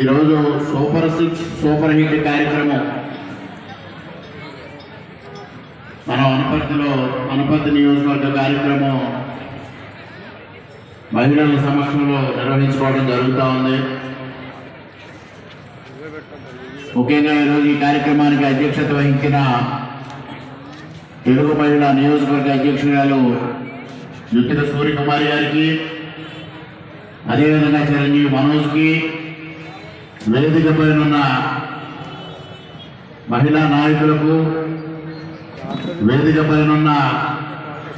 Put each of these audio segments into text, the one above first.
ఈరోజు super six super hit కార్యక్రమం. మన అనపర్తిలో అనపర్తి నియోజకవర్గ కార్యక్రమం మహిళల సమక్షంలో నిర్వహించుకోవడం జరుగుతూ ఉంది. ముఖ్యంగా ఈరోజు ఈ కార్యక్రమానికి అధ్యక్షత వహించిన తెలుగు మహిళా నియోజకవర్గ అధ్యక్షురాలు జుత్తిన సూర్యకుమారి గారికి అదేవిధంగా చిరంజీవి మనోజ్కి వేదిక పైన ఉన్న మహిళా నాయకులకు వేదిక పైన ఉన్న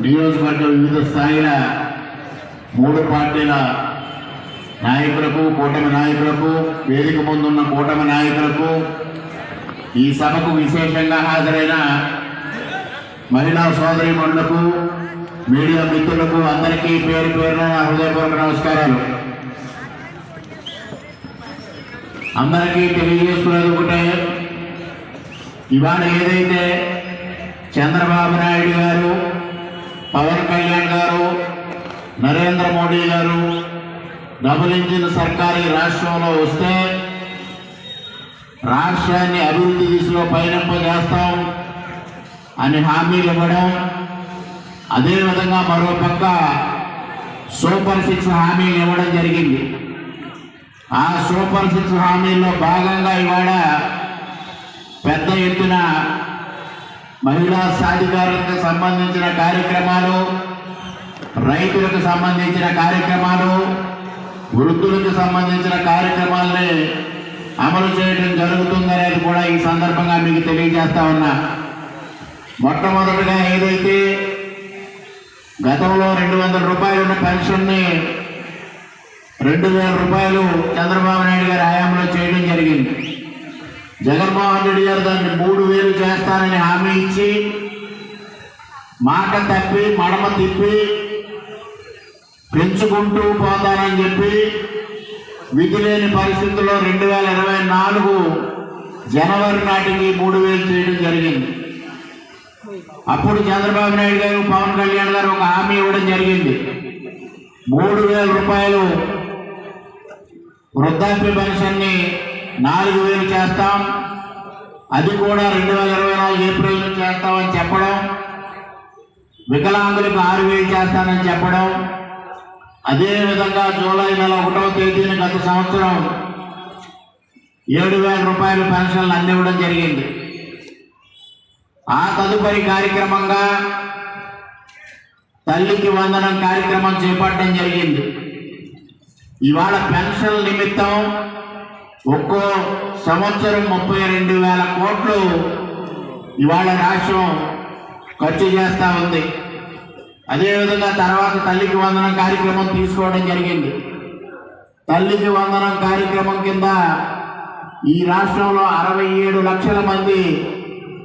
నియోజకవర్గ వివిధ స్థాయిల మూడు పార్టీల నాయకులకు కూటమి నాయకులకు వేదిక ముందున్న కూటమి నాయకులకు ఈ సభకు విశేషంగా హాజరైన మహిళా సోదరి సోదరిమణులకు మీడియా మిత్రులకు అందరికీ పేరు పేరున హృదయపూర్వక నమస్కారాలు. అందరికీ తెలియజేస్తున్నది ఒకటే. ఇవాళ ఏదైతే చంద్రబాబు నాయుడు గారు పవన్ కళ్యాణ్ గారు నరేంద్ర మోడీ గారు డబుల్ ఇంజిన్ సర్కార్ ఈ రాష్ట్రంలో వస్తే రాష్ట్రాన్ని అభివృద్ధి దిశలో పయనింపజేస్తాం అని హామీలు ఇవ్వడం అదేవిధంగా మరో పక్క సూపర్ సిక్స్ హామీలు ఇవ్వడం జరిగింది. ఆ సూపర్ సిక్స్ హామీల్లో భాగంగా ఇవాళ పెద్ద ఎత్తున మహిళా సాధికారులకు సంబంధించిన కార్యక్రమాలు రైతులకు సంబంధించిన కార్యక్రమాలు వృద్ధులకు సంబంధించిన కార్యక్రమాలని అమలు చేయడం జరుగుతుందనేది కూడా ఈ సందర్భంగా మీకు తెలియజేస్తా ఉన్నా. మొట్టమొదటిగా ఏదైతే గతంలో రెండు వందల రూపాయలు ఉన్న పెన్షన్ని రెండు వేల రూపాయలు చంద్రబాబు నాయుడు గారి హయాంలో చేయడం జరిగింది. జగన్మోహన్ రెడ్డి గారు దాన్ని మూడు వేలు చేస్తానని హామీ ఇచ్చి మాట తప్పి మడమ తిప్పి పెంచుకుంటూ పోతానని చెప్పి విధి లేని పరిస్థితుల్లో రెండు వేల ఇరవై నాలుగు జనవరి నాటికి మూడు వేలు చేయడం జరిగింది. అప్పుడు చంద్రబాబు నాయుడు గారు పవన్ కళ్యాణ్ గారు ఒక హామీ ఇవ్వడం జరిగింది. మూడు వేల రూపాయలు వృద్ధాప్య పెన్షన్ని నాలుగు వేలు చేస్తాం. అది కూడా రెండు వేల ఇరవై నాలుగు ఏప్రిల్ నుంచి చేస్తామని చెప్పడం. వికలాంగులకు ఆరు వేలు చేస్తానని చెప్పడం. అదేవిధంగా జూలై నెల ఒకటవ తేదీన గత సంవత్సరం ఏడు వేల రూపాయల పెన్షన్లు అందివ్వడం జరిగింది. ఆ తదుపరి కార్యక్రమంగా తల్లికి వందనం కార్యక్రమం చేపట్టడం జరిగింది. ఇవాళ పెన్షన్ నిమిత్తం ఒక్కో సంవత్సరం ముప్పై రెండు వేల కోట్లు ఇవాళ రాష్ట్రం ఖర్చు చేస్తూ ఉంది. అదేవిధంగా తర్వాత తల్లికి వందనం కార్యక్రమం తీసుకోవడం జరిగింది. తల్లికి వందనం కార్యక్రమం కింద ఈ రాష్ట్రంలో అరవై ఏడు లక్షల మంది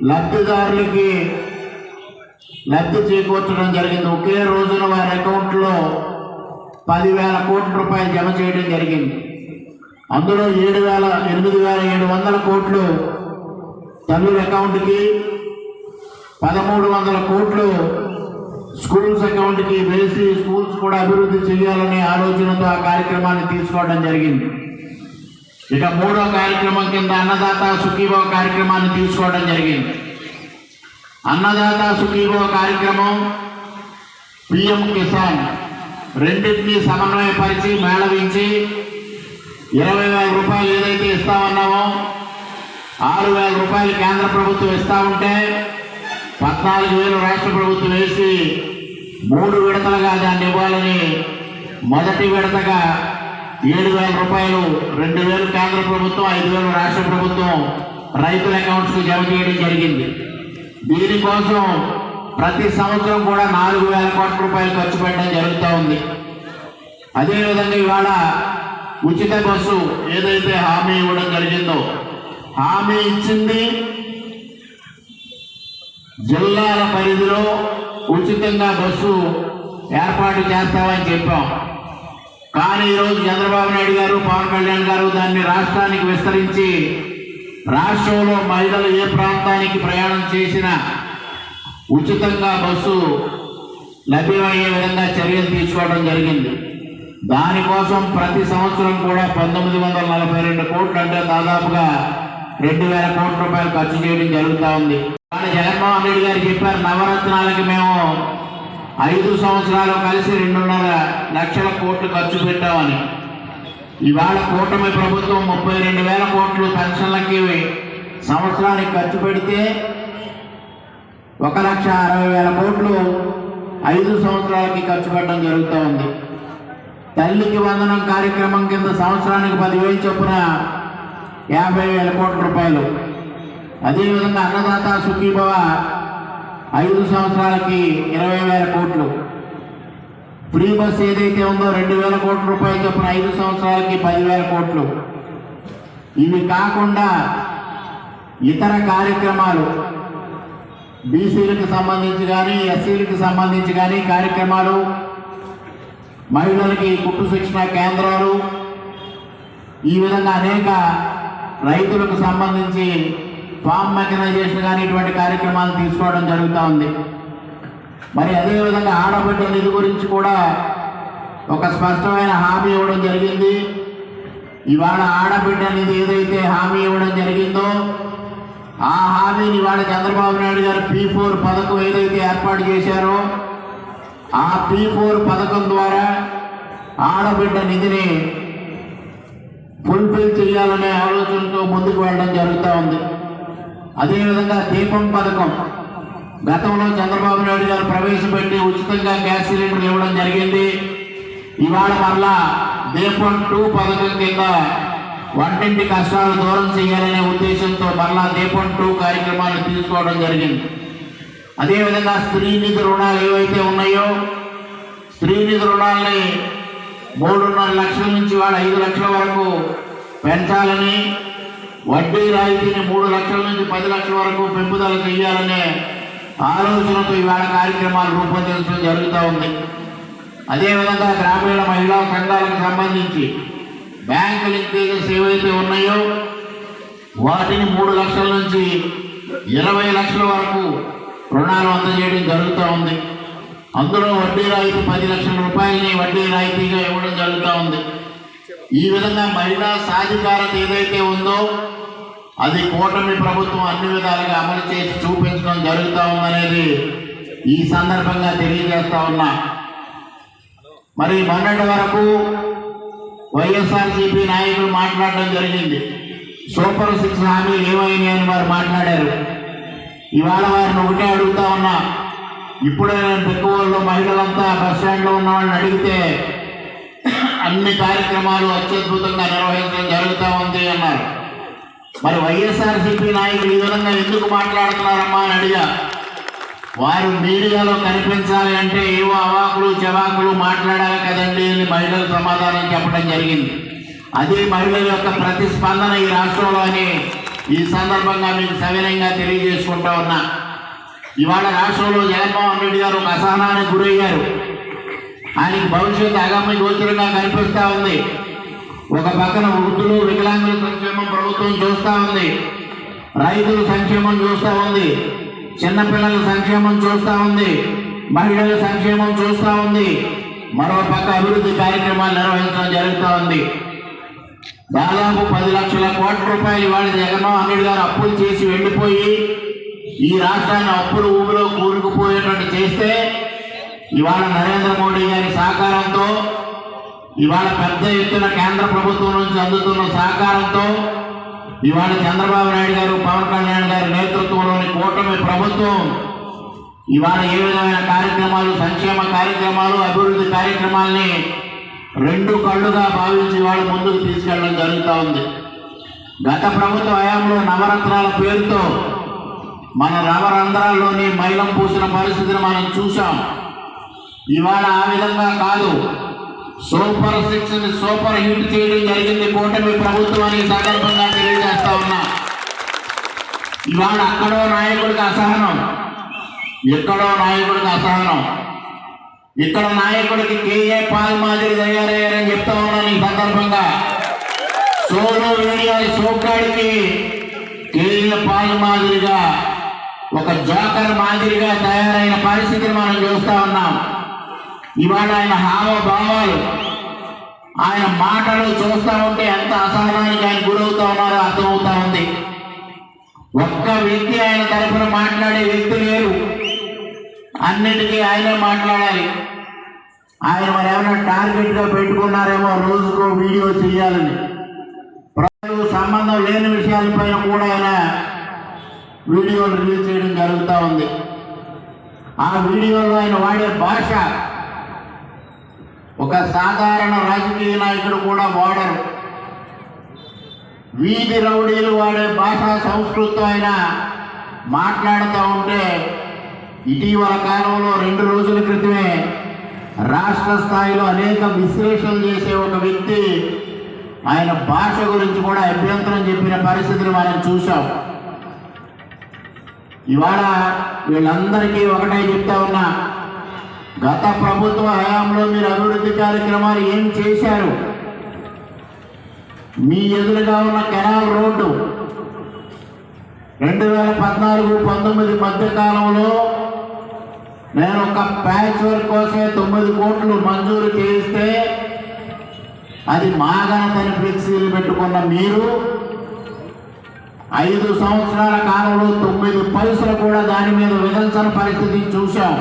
లబ్ధిదారులకి లబ్ధి చేకూర్చడం జరిగింది. ఒకే రోజున వారి అకౌంట్లో పదివేల కోట్ల రూపాయలు జమ చేయడం జరిగింది. అందులో ఏడు వేల ఎనిమిది వేల ఏడు వందల కోట్లు తల్లుల అకౌంట్కి పదమూడు వందల కోట్లు స్కూల్స్ అకౌంట్కి వేసి స్కూల్స్ కూడా అభివృద్ధి చేయాలనే ఆలోచనతో ఆ కార్యక్రమాన్ని తీసుకోవడం జరిగింది. ఇక మూడో కార్యక్రమం కింద అన్నదాత సుఖీభవ కార్యక్రమాన్ని తీసుకోవడం జరిగింది. అన్నదాత సుఖీభవ కార్యక్రమం పిఎం కిసాన్ రెండింటినీ సమన్వయపరిచి మేళవించి ఇరవై వేల రూపాయలు ఏదైతే ఇస్తామన్నామో ఆరు వేల రూపాయలు కేంద్ర ప్రభుత్వం ఇస్తా ఉంటే పద్నాలుగు వేలు రాష్ట్ర ప్రభుత్వం వేసి మూడు విడతలుగా దాన్ని ఇవ్వాలని మొదటి విడతగా ఏడు వేల రూపాయలు రెండు వేలు కేంద్ర ప్రభుత్వం ఐదు వేలు రాష్ట్ర ప్రభుత్వం రైతుల అకౌంట్స్కి జమ చేయడం జరిగింది. దీనికోసం ప్రతి సంవత్సరం కూడా నాలుగు వేల కోట్ల రూపాయలు ఖర్చు పెట్టడం జరుగుతూ ఉంది. అదేవిధంగా ఇవాళ ఉచిత బస్సు ఏదైతే హామీ ఇవ్వడం జరిగిందో హామీ ఇచ్చింది జిల్లాల పరిధిలో ఉచితంగా బస్సు ఏర్పాటు చేస్తామని చెప్పాం. కానీ ఈరోజు చంద్రబాబు నాయుడు గారు పవన్ కళ్యాణ్ గారు దాన్ని రాష్ట్రానికి విస్తరించి రాష్ట్రంలో మహిళలు ఏ ప్రాంతానికి ప్రయాణం చేసినా ఉచితంగా బస్సు లభ్యమయ్యే విధంగా చర్యలు తీసుకోవడం జరిగింది. దానికోసం ప్రతి సంవత్సరం కూడా పంతొమ్మిది వందల నలభై రెండు కోట్లు అంటే దాదాపుగా రెండు వేల కోట్ల రూపాయలు ఖర్చు చేయడం జరుగుతూ ఉంది. కానీ జగన్మోహన్ రెడ్డి గారు చెప్పారు నవరత్నాలకి మేము ఐదు సంవత్సరాలు కలిసి రెండున్నర లక్షల కోట్లు ఖర్చు పెట్టామని. ఇవాళ కూటమి ప్రభుత్వం ముప్పై రెండు వేల కోట్లు పెన్షన్లకి సంవత్సరానికి ఖర్చు పెడితే ఒక లక్ష అరవై వేల కోట్లు ఐదు సంవత్సరాలకి ఖర్చు పెట్టడం జరుగుతూ ఉంది. తల్లికి వందనం కార్యక్రమం కింద సంవత్సరానికి పదివేలు చొప్పున యాభై వేల కోట్ల రూపాయలు. అదేవిధంగా అన్నదాత సుఖీభవ ఐదు సంవత్సరాలకి ఇరవై వేల కోట్లు. ఫ్రీ బస్ ఏదైతే ఉందో రెండు వేల కోట్ల రూపాయలు చొప్పున ఐదు సంవత్సరాలకి పదివేల కోట్లు. ఇవి కాకుండా ఇతర కార్యక్రమాలు బీసీలకు సంబంధించి కానీ ఎస్సీలకు సంబంధించి కానీ కార్యక్రమాలు మహిళలకి కుట్టు శిక్షణ కేంద్రాలు ఈ విధంగా అనేక రైతులకు సంబంధించి ఫామ్ మెకనైజేషన్ కానీ ఇటువంటి కార్యక్రమాలు తీసుకోవడం జరుగుతూ ఉంది. మరి అదేవిధంగా ఆడబిడ్డ నిధి గురించి కూడా ఒక స్పష్టమైన హామీ ఇవ్వడం జరిగింది. ఇవాళ ఆడబిడ్డ నిధి ఏదైతే హామీ ఇవ్వడం జరిగిందో ఆ హామీని ఇవాళ చంద్రబాబు నాయుడు గారు పీ ఫోర్ పథకం ఏదైతే ఏర్పాటు చేశారో ఆ పీ ఫోర్ పథకం ద్వారా ఆడబిడ్డ నిధిని ఫుల్ఫిల్ చేయాలనే ఆలోచనతో ముందుకు వెళ్ళడం జరుగుతూ ఉంది. అదేవిధంగా దీపం పథకం. గతంలో చంద్రబాబు నాయుడు గారు ప్రవేశపెట్టి ఉచితంగా గ్యాస్ సిలిండర్లు ఇవ్వడం జరిగింది. ఇవాళ మరలా దీపం టూ పథకం కింద వంటింటి కష్టాలు దూరం చేయాలనే ఉద్దేశంతో మరలా దీపం టూ తీసుకోవడం జరిగింది. అదేవిధంగా స్త్రీ నిధి రుణాలు ఏవైతే ఉన్నాయో స్త్రీ నిధి రుణాలని మూడున్నర లక్షల నుంచి వాళ్ళు ఐదు లక్షల వరకు పెంచాలని వడ్డీ రాయితీని మూడు లక్షల నుంచి పది లక్షల వరకు పెంపుదల చేయాలనే ఆలోచనతో ఇవాళ కార్యక్రమాలు రూపొందించడం జరుగుతూ ఉంది. అదేవిధంగా గ్రామీణ మహిళా సంఘాలకు సంబంధించి బ్యాంకు లింకేజెస్ ఏవైతే ఉన్నాయో వాటిని మూడు లక్షల నుంచి ఇరవై లక్షల వరకు రుణాలు అందజేయడం జరుగుతూ ఉంది. అందులో వడ్డీ రాయితీ పది లక్షల రూపాయలని వడ్డీ రాయితీగా ఇవ్వడం జరుగుతూ ఉంది. ఈ విధంగా మహిళా సాధికారత ఏదైతే ఉందో అది కూటమి ప్రభుత్వం అన్ని విధాలుగా అమలు చేసి చూపించడం జరుగుతూ ఉందనేది ఈ సందర్భంగా తెలియజేస్తా ఉన్నా. మరి మొన్నటి వరకు వైఎస్ఆర్సీపీ నాయకులు మాట్లాడడం జరిగింది. సూపర్ సిక్స్ హామీలు ఏమైనాయి అని వారు మాట్లాడారు. ఇవాళ వారిని ఒకటే అడుగుతా ఉన్నా ఇప్పుడే నేను పెక్కువల్లో మహిళలంతా బస్ స్టాండ్లో ఉన్న వాళ్ళని అడిగితే అన్ని కార్యక్రమాలు అత్యద్భుతంగా నిర్వహించడం జరుగుతూ ఉంది అన్నారు. మరి వైఎస్ఆర్సీపీ నాయకులు ఈ విధంగా ఎందుకు మాట్లాడుతున్నారమ్మా అని అడిగా. వారు మీడియాలో కనిపించాలి అంటే ఏవో అవాకులు చెవాకులు మాట్లాడాలి కదండి అని మహిళలు సమాధానం చెప్పడం జరిగింది. అదే మహిళల యొక్క ప్రతిస్పందన ఈ రాష్ట్రంలో అని ఈ సందర్భంగా మీకు సవినయంగా తెలియజేసుకుంటా ఉన్నా. ఇవాళ రాష్ట్రంలో జగన్మోహన్ రెడ్డి గారు ఒక అసహనానికి గురయ్యారు. ఆయనకి భవిష్యత్తు అగమ్య గోచరంగా కనిపిస్తూ ఉంది. ఒక పక్కన వృద్ధులు వికలాంగుల సంక్షేమం ప్రభుత్వం చూస్తూ ఉంది. రైతుల సంక్షేమం చూస్తూ ఉంది. చిన్నపిల్లల సంక్షేమం చూస్తా ఉంది. మహిళల సంక్షేమం చూస్తా ఉంది. మరో పక్క అభివృద్ధి కార్యక్రమాలు నిర్వహించడం జరుగుతూ ఉంది. దాదాపు పది లక్షల కోట్ల రూపాయలు ఇవాళ జగన్మోహన్ రెడ్డి గారు అప్పులు చేసి వెళ్ళిపోయి ఈ రాష్ట్రాన్ని అప్పులు ఊబిలో కూరుకుపోయేటట్టు చేస్తే ఇవాళ నరేంద్ర మోడీ గారి సహకారంతో ఇవాళ పెద్ద ఎత్తున కేంద్ర ప్రభుత్వం నుంచి అందుతున్న సహకారంతో ఇవాళ చంద్రబాబు నాయుడు గారు పవన్ కళ్యాణ్ గారి నేతృత్వంలోని కూటమి ప్రభుత్వం ఇవాళ ఏ విధమైన కార్యక్రమాలు సంక్షేమ కార్యక్రమాలు అభివృద్ధి కార్యక్రమాల్ని రెండు కళ్ళుగా భావించి ఇవాళ ముందుకు తీసుకెళ్ళడం జరుగుతూ ఉంది. గత ప్రభుత్వ హయాంలో నవరత్నాల పేరుతో మన నవరంధ్రాల్లోని మైలం పూసిన పరిస్థితిని మనం చూసాం ఇవాళ ఆ విధంగా కాదు. సూపర్ సిక్స్ని సూపర్ హిట్ చేయడం జరిగింది. కూటమి ప్రభుత్వానికి సందర్భంగా తెలియజేస్తా ఉన్నా. ఇవాళ అక్కడో నాయకుడికి అసహనం. ఎక్కడో నాయకుడికి అసహనం. ఇక్కడ నాయకుడికి కేఏ పాల్ మాదిరి తయారయ్యారని చెప్తా ఉన్నాను ఈ సందర్భంగా. సోలో వీడియోలు సోకాడికి కేఏ పాల్ మాదిరిగా ఒక జోకర్ మాదిరిగా తయారైన పరిస్థితిని మనం చూస్తా ఉన్నాం. ఇవాళ ఆయన హావభావాలు ఆయన మాటలు చూస్తా ఉంటే ఎంత అసహనానికి ఆయన గురవుతా ఉన్నారో అర్థమవుతా ఉంది. ఒక్క వ్యక్తి ఆయన తరఫున మాట్లాడే వ్యక్తి లేరు. అన్నిటికీ ఆయనే మాట్లాడాలి. ఆయన మరి ఏమైనా టార్గెట్గా పెట్టుకున్నారేమో రోజుకో వీడియో చేయాలని. ప్రజలు సంబంధం లేని విషయాలపైన కూడా ఆయన వీడియోలు రిలీజ్ చేయడం జరుగుతూ ఉంది. ఆ వీడియోలో ఆయన వాడే భాష ఒక సాధారణ రాజకీయ నాయకుడు కూడా వాడరు. వీధి రౌడీలు వాడే భాషా సంస్కృతం అయినా మాట్లాడుతూ ఉంటే ఇటీవల కాలంలో రెండు రోజుల క్రితమే రాష్ట్ర స్థాయిలో అనేక విశ్లేషణలు చేసే ఒక వ్యక్తి ఆయన భాష గురించి కూడా అభ్యంతరం చెప్పిన పరిస్థితిని మనం చూసాం ఇవాళ వీళ్ళందరికీ ఒకటే చెప్తా ఉన్నా గత ప్రభుత్వ హయాంలో మీరు అభివృద్ధి కార్యక్రమాలు ఏం చేశారు? మీ ఎదురుగా ఉన్న కెనాల్ రోడ్డు రెండు వేల పద్నాలుగు పంతొమ్మిది మధ్య కాలంలో నేను ఒక ప్యాచ్ వర్క్ కోసమే తొమ్మిది కోట్లు మంజూరు చేయిస్తే అది మాగనతని ఫ్లెక్సీలు పెట్టుకున్న మీరు ఐదు సంవత్సరాల కాలంలో తొమ్మిది పైసలు కూడా దాని మీద విధించని పరిస్థితి చూశాం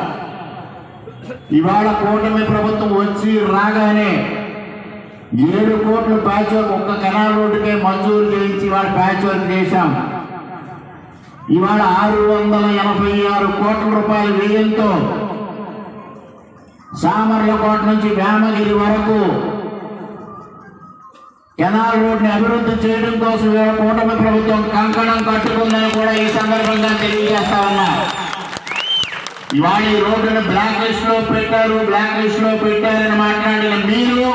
ఇవాళ కూటమి ప్రభుత్వం వచ్చి రాగానే ఏడు కోట్ల ప్యాచ్ వర్క్ ఒక్క కెనాల్ రోడ్డుకే మంజూరు చేయించి ఇవాళ ప్యాచ్ వర్క్ చేశాం. ఇవాళ ఆరు వందల ఎనభై ఆరు కోట్ల రూపాయల వ్యయంతో సామర్లకోట నుంచి వేమగిరి వరకు కెనాల్ రోడ్ని అభివృద్ధి చేయడం కోసం కూటమి ప్రభుత్వం కంకణం కట్టుకుందని కూడా ఈ సందర్భంగా తెలియజేస్తా ఉన్నా. ఇవాళ ఈ రోడ్డును బ్లాక్ లిస్ట్లో పెట్టారు బ్లాక్ లిస్ట్లో పెట్టారని మాట్లాడిన మీరు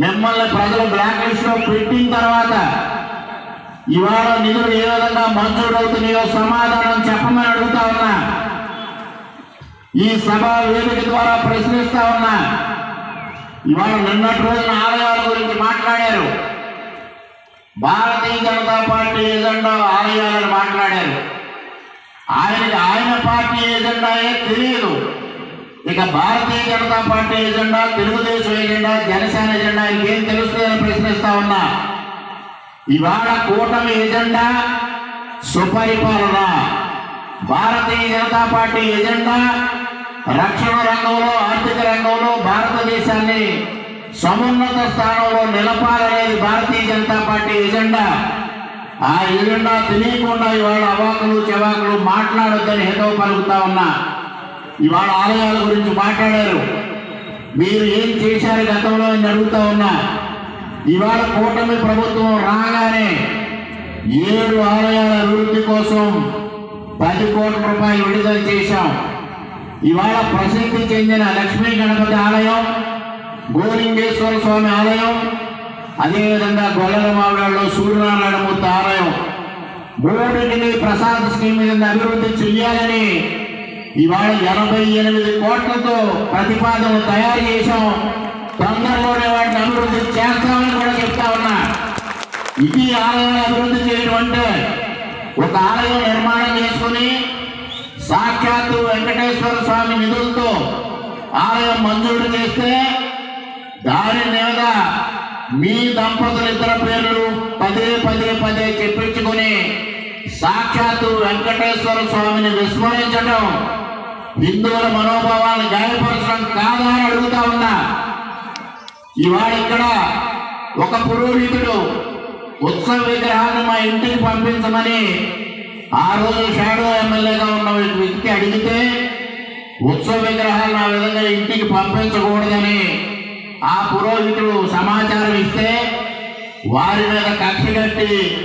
మిమ్మల్ని ప్రజలు బ్లాక్ లిస్ట్లో పెట్టిన తర్వాత ఇవాళ నిధులు ఏ విధంగా మంజూరవుతున్నాయో సమాధానం చెప్పమని అడుగుతా ఉన్నా. ఈ సభ వేదిక ద్వారా ప్రశ్నిస్తా ఉన్నా. ఇవాళ నిన్నటి రోజున ఆలయాల గురించి మాట్లాడారు. భారతీయ జనతా పార్టీ ఎజెండా ఆలయాలను మాట్లాడారు. ఆయనకి ఆయన పార్టీ ఏజెండాయే తెలియదు. ఇక Bharatiya Janata party agenda Telugudesam agenda Janasena agenda ఇంకేం తెలుస్తుందని ప్రశ్నిస్తా ఉన్నా. ఇవాళ కూటమి ఎజెండా సుపరిపాలన. భారతీయ జనతా పార్టీ ఎజెండా రక్షణ రంగంలో ఆర్థిక రంగంలో భారతదేశాన్ని సమున్నత స్థానంలో నిలపాలనేది భారతీయ జనతా పార్టీ ఎజెండా. ఆ ఎజెండా తెలియకుండా ఇవాళ అవాకులు చెవాకులు మాట్లాడొద్దని హేతవు పలుకుతా ఉన్నా. ఇవాళ ఆలయాల గురించి మాట్లాడారు. మీరు ఏం చేశారు గతంలో అని అడుగుతా ఉన్నా. ఇవాళ కూటమి ప్రభుత్వం రాగానే ఏడు ఆలయాల అభివృద్ధి కోసం పది కోట్ల రూపాయలు విడుదల చేశాం. ఇవాళ ప్రసిద్ధి చెందిన లక్ష్మీ గణపతి ఆలయం గోలింగేశ్వర స్వామి ఆలయం అదేవిధంగా గొల్లల మావిడాల్లో సూర్యనారాయణము ఆలయం. మూడింటిని ప్రసాద్ స్కీమ్ కింద అభివృద్ధి చెయ్యాలని ఇవాళ ఎనభై ఎనిమిది కోట్లతో ప్రతిపాదన తయారు చేశాం. తొందరలోనే వాటిని అభివృద్ధి చేస్తామని కూడా చెప్తా ఉన్నా. ఇది ఆలయాన్ని అభివృద్ధి చేయడం అంటే ఒక ఆలయం నిర్మాణం చేసుకుని సాక్షాత్తు వెంకటేశ్వర స్వామి నిధులతో ఆలయం మంజూరు చేస్తే దాని మీద మీ దంపతులు ఇద్దరు పేర్లు పదే పదే పదే చెప్పించుకుని సాక్షాత్తు వెంకటేశ్వర స్వామిని విస్మరించడం హిందువుల మనోభావాలను గాయపరచడం కాదా అని అడుగుతా ఉన్నా. ఇవాళ ఇక్కడ ఒక పురోహితుడు ఉత్సవ విగ్రహాన్ని మా ఇంటికి పంపించమని ఆ రోజు షాడో ఎమ్మెల్యేగా ఉన్న వ్యక్తి అడిగితే ఉత్సవ విగ్రహాలను ఆ విధంగా ఇంటికి పంపించకూడదని ఆ పురోహితుడు సమాచారం ఇస్తే వారి మీద కక్ష కట్టి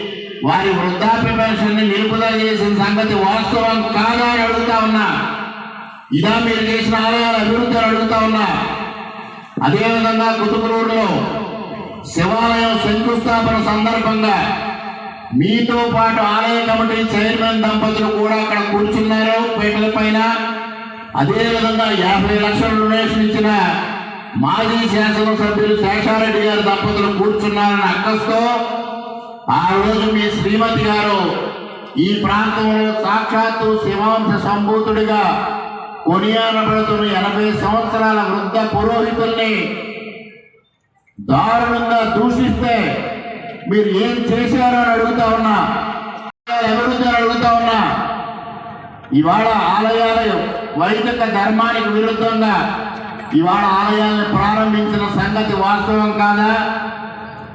వారి వృద్ధాప్య పెన్షన్ని నిలుపుదల చేసిన సంగతి వాస్తవం కాదా అని అడుగుతా ఉన్నా. ఇదా మీరు చేసిన ఆలయాల అభివృద్ధి అని అడుగుతా ఉన్నా. అదేవిధంగా కుతుకులూరులో శివాలయం శంకుస్థాపన సందర్భంగా మీతో పాటు ఆలయ కమిటీ చైర్మన్ దంపతులు కూడా అక్కడ కూర్చున్నారు పీటల పైన. అదేవిధంగా యాభై లక్షల డొనేషన్ ఇచ్చిన మాజీ శాసనసభ్యులు శేషారెడ్డి గారు దంపతులు కూర్చున్నారని అక్కస్తో ఆ రోజు మీ శ్రీమతి గారు ఈ ప్రాంతంలో సాక్షాత్తు శివాంశ సంభూతుడిగా కొనియాడబడుతున్న ఎనభై సంవత్సరాల వృద్ధ పురోహితుల్ని దారుణంగా దూషిస్తే మీరు ఏం చేశారో అని అడుగుతా ఉన్నా. ఎవరుందని అడుగుతా ఉన్నా. ఇవాళ ఆలయాలయం వైదిక ధర్మానికి విరుద్ధంగా ఇవాళ ఆలయాలను ప్రారంభించిన సంగతి వాస్తవం కాదా?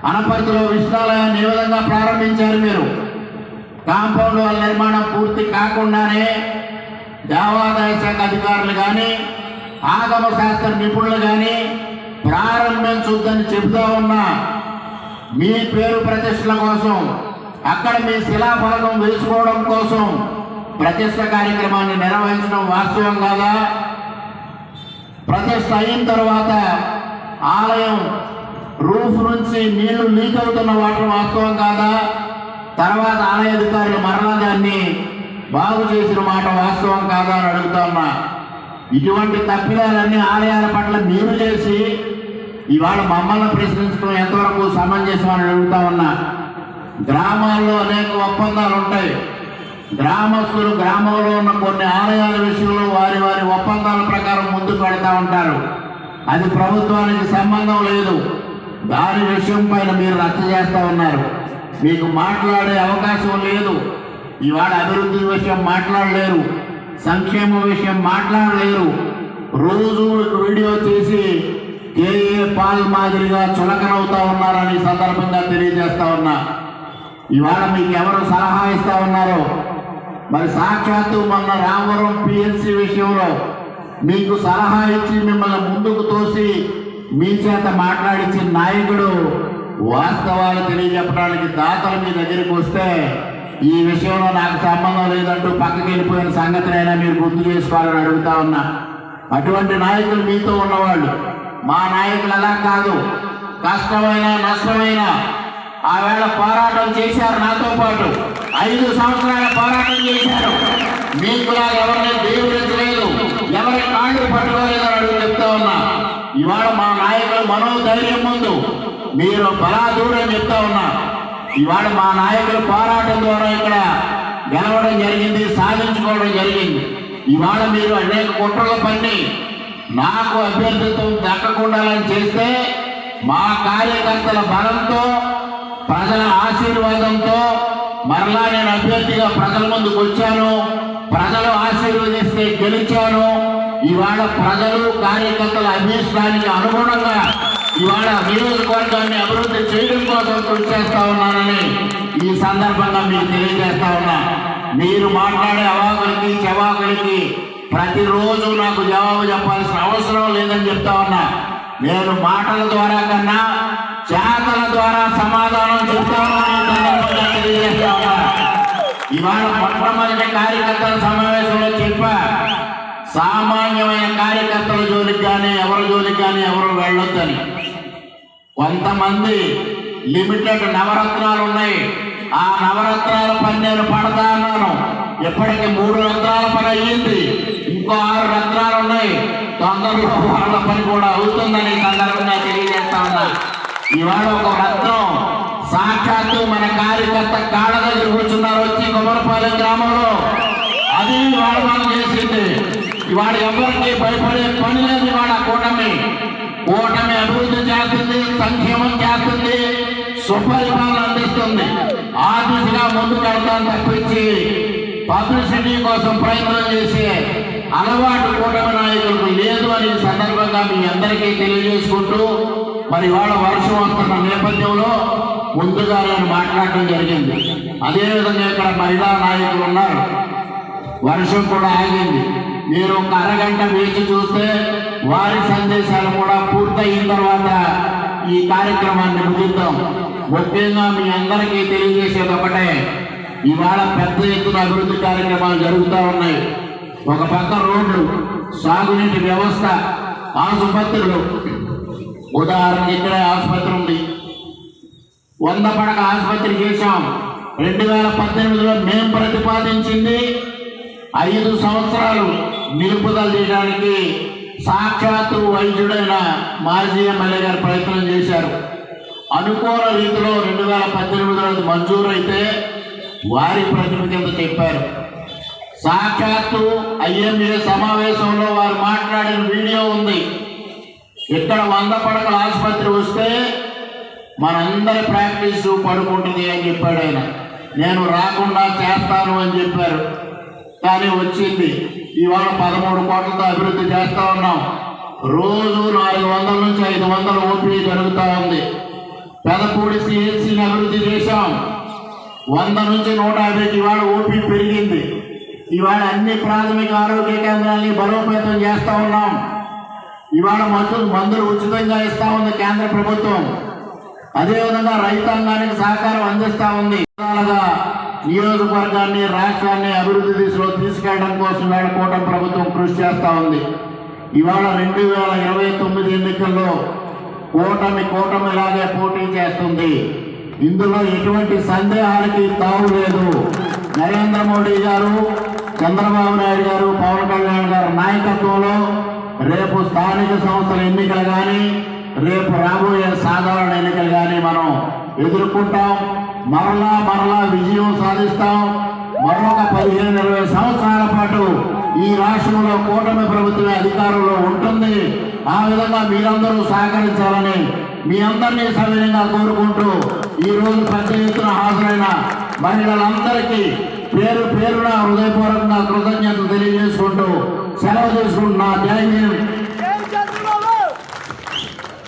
అనపర్తిలో విష్ణాలయాన్ని ఏ విధంగా ప్రారంభించారు మీరు? కాంపౌండ్ వాళ్ళ నిర్మాణం పూర్తి కాకుండానే దేవాదాయ శాఖ అధికారులు కానీ ఆగమ శాస్త్ర నిపుణులు కానీ ప్రారంభించొద్దని చెబుతూ ఉన్నా మీ పేరు ప్రతిష్టల కోసం అక్కడ మీ శిలాఫలకం వేసుకోవడం కోసం ప్రతిష్ట కార్యక్రమాన్ని నిర్వహించడం వాస్తవం కాదా? ప్రతిష్ట అయిన తర్వాత ఆలయం రూఫ్ నుంచి నీళ్ళు లీక్ అవుతున్న వాటర్ వాస్తవం కాదా? తర్వాత ఆలయ అధికారులు మరలా దాన్ని బాగు చేసిన మాట వాస్తవం కాదా అని అడుగుతా ఉన్నా. ఇటువంటి తప్పిదాలన్నీ ఆలయాల పట్ల మీరు చేసి ఇవాళ మమ్మల్ని ప్రశ్నించడం ఎంతవరకు సమంజసం అని అడుగుతా ఉన్నా. గ్రామాల్లో అనేక ఒప్పందాలు ఉంటాయి. గ్రామస్తులు గ్రామంలో ఉన్న కొన్ని ఆలయాల విషయంలో వారి వారి ఒప్పందాల ప్రకారం ముందుకు పెడతా ఉంటారు. అది ప్రభుత్వానికి సంబంధం లేదు. దాని విషయం పైన మీరు రచ్చ చేస్తూ ఉన్నారు. మీకు మాట్లాడే అవకాశం లేదు. ఇవాళ అభివృద్ధి విషయం మాట్లాడలేరు. సంక్షేమ విషయం మాట్లాడలేరు. రోజు వీడియో చేసి కేఏ పాల్ మాదిరిగా చులకనవుతా ఉన్నారని సందర్భంగా తెలియజేస్తా ఉన్నా. ఇవాళ మీకు ఎవరు సలహా ఇస్తా ఉన్నారో మరి సాక్షాత్తు మొన్న రామవరం పిఎల్సి విషయంలో మీకు సలహా ఇచ్చి మిమ్మల్ని ముందుకు తోసి మీ చేత మాట్లాడించిన నాయకుడు వాస్తవాలు తెలియజెప్పడానికి దాతలు మీ దగ్గరికి వస్తే ఈ విషయంలో నాకు సంబంధం లేదంటూ పక్కకి వెళ్ళిపోయిన సంగతినైనా మీరు గుర్తు చేసుకోవాలని అడుగుతా ఉన్నా. అటువంటి నాయకులు మీతో ఉన్నవాళ్ళు. మా నాయకులు అలా కాదు. కష్టమైన నష్టమైన ఆవేళ పోరాటం చేశారు నాతో పాటు. ఐదు సంవత్సరాల పోరాటం చేశారు. మీకు నాకు ఎవరిని దేవుడించలేదు ఎవరి కాళ్ళు పట్టుకోలేదని అడుగు చెప్తా ఉన్నా. ఇవాళ మా నాయకులు మనోధైర్యం ముందు మీరు బలాదూరం చెప్తా ఉన్నా. ఇవాళ మా నాయకులు పోరాటం ద్వారా ఇక్కడ గెలవడం జరిగింది సాధించుకోవడం జరిగింది. ఇవాళ మీరు అనేక కుట్రలు పని నాకు అభ్యర్థిత్వం దక్కకుండాలని చేస్తే మా కార్యకర్తల బలంతో ప్రజల ఆశీర్వాదంతో మరలా నేను అభ్యర్థిగా ప్రజల ముందుకు వచ్చాను. ప్రజలు ఆశీర్వదిస్తే గెలిచాను. ఇవాళ ప్రజలు కార్యకర్తల అభీష్టానికి అనుగుణంగా ఇవాళ నియోజకవర్గాన్ని అభివృద్ధి చేయడం కోసం కృషి చేస్తా ఉన్నానని ఈ సందర్భంగా మీకు తెలియజేస్తా ఉన్నా. మీరు మాట్లాడే అవాకులకి చవాకులకి ప్రతిరోజు నాకు జవాబు చెప్పాల్సిన అవసరం లేదని చెప్తా ఉన్నా. నేను మాటల ద్వారా కన్నా చేతల ద్వారా సమాధానం చెప్తా ఉన్నాను తెలియజేస్తా ఉన్నా ఇవాళ మొట్టమొదటి కార్యకర్తల సమావేశంలో చెప్పా సామాన్యమైన కార్యకర్తల జోలికి కానీ ఎవరి జోలికి కానీ ఎవరు వెళ్ళొద్దని. కొంతమంది లిమిటెడ్ నవరత్నాలు ఉన్నాయి. ఆ నవరత్నాల పని నేను పడతా అన్నాను. ఇప్పటికి మూడు రత్నాల పని అయ్యింది. ఇంకో ఆరు రత్నాలు ఉన్నాయి. తొందరలో వాళ్ళ పని కూడా అవుతుందని సందర్భంగా తెలియజేస్తా ఉన్నా. ఇవాళ ఒక రత్నం సాక్షాత్తు మన కార్యకర్త కాడ దగ్గర కూర్చున్నారు వచ్చి కొమరపాలెం గ్రామంలో. అది ఇవాళ మనం చేసింది. ఇవాడు ఎవరికి భయపడే పని లేదు ఇవాడ కూటమి. కూటమి అభివృద్ధి చేస్తుంది సంక్షేమం చేస్తుంది సుపరిపాలన అందిస్తుంది. ఆ దిశగా ముందుకెళ్తాను తప్పించి పబ్లిసిటీ కోసం ప్రయత్నం చేసే అలవాటు కూటమి నాయకులకు లేదు అని సందర్భంగా మీ అందరికీ తెలియజేసుకుంటూ మరి ఇవాళ వర్షం వస్తున్న నేపథ్యంలో ముందుగా నేను మాట్లాడటం జరిగింది. అదేవిధంగా ఇక్కడ మహిళా నాయకులు ఉన్నారు. వర్షం కూడా ఆగింది. మీరు ఒక అరగంట వేచి చూస్తే వారి సందేశాలు కూడా పూర్తయిన తర్వాత ఈ కార్యక్రమాన్ని ముగిద్దాం. ముఖ్యంగా మీ అందరికీ తెలియజేసేది ఒకటే ఇవాళ పెద్ద ఎత్తున అభివృద్ధి కార్యక్రమాలు జరుగుతూ ఉన్నాయి. ఒక పక్క రోడ్లు సాగునీటి వ్యవస్థ ఆసుపత్రులు. ఉదాహరణకి ఇక్కడే ఆసుపత్రి ఉంది. వంద పడక ఆసుపత్రి చేశాం. రెండు వేల పద్దెనిమిదిలో మేము ప్రతిపాదించింది ఐదు సంవత్సరాలు నిలుపుదల చేయడానికి సాక్షాత్తు వైద్యుడైన మాజీ ఎమ్మెల్యే గారు ప్రయత్నం చేశారు. అనుకూల రీతిలో రెండు వేల పద్దెనిమిదిలో అది మంజూరు అయితే వారి ప్రతిభ కింద చెప్పారు. సాక్షాత్తు ఐఎంఏ సమావేశంలో వారు మాట్లాడిన వీడియో ఉంది. ఇక్కడ వంద పడకల ఆసుపత్రి వస్తే మనందరి ప్రాక్టీస్ పడుకుంటుంది అని చెప్పాడు ఆయన. నేను రాకుండా చేస్తాను అని చెప్పారు. కానీ వచ్చింది. ఇవాళ పదమూడు కోట్లతో అభివృద్ధి చేస్తూ ఉన్నాం. రోజు నాలుగు వందల నుంచి ఐదు వందల ఓపీ జరుగుతూ ఉంది. పెదపూడి సిహెచ్సిని అభివృద్ధి చేశాం. వంద నుంచి నూట యాభైకి ఇవాళ ఓపీ పెరిగింది. ఇవాళ అన్ని ప్రాథమిక ఆరోగ్య కేంద్రాల్ని బలోపేతం చేస్తూ ఉన్నాం. ఇవాళ మందులు మందులు ఉచితంగా ఇస్తూ ఉంది కేంద్ర ప్రభుత్వం. అదేవిధంగా రైతాంగానికి సహకారం అందిస్తా ఉంది. నియోజకవర్గాన్ని రాష్ట్రాన్ని అభివృద్ధి దిశలో తీసుకెళ్ళడం కోసం ఇవాళ కూటమి ప్రభుత్వం కృషి చేస్తా ఉంది. ఇవాళ రెండు వేల ఇరవై తొమ్మిది ఎన్నికల్లో కూటమి కూటమిలాగే పోటీ చేస్తుంది. ఇందులో ఎటువంటి సందేహాలకి తావు లేదు. నరేంద్ర మోడీ గారు చంద్రబాబు నాయుడు గారు పవన్ కళ్యాణ్ గారు నాయకత్వంలో రేపు స్థానిక సంస్థల ఎన్నికలు కానీ రేపు రాబోయే సాధారణ ఎన్నికలు కానీ మనం ఎదుర్కొంటాం. మరలా మరలా విజయం సాధిస్తాం. మరొక పదిహేను ఇరవై సంవత్సరాల పాటు ఈ రాష్ట్రంలో కూటమి ప్రభుత్వమే అధికారంలో ఉంటుంది. ఆ విధంగా మీరందరూ సహకరించాలని మీ అందరినీ సవినయంగా కోరుకుంటూ ఈ రోజు పెద్ద ఎత్తున హాజరైన మహిళలందరికీ పేరు పేరున హృదయపూర్వకంగా కృతజ్ఞతలు తెలియజేసుకుంటూ సెలవు తీసుకుంటున్నా. జై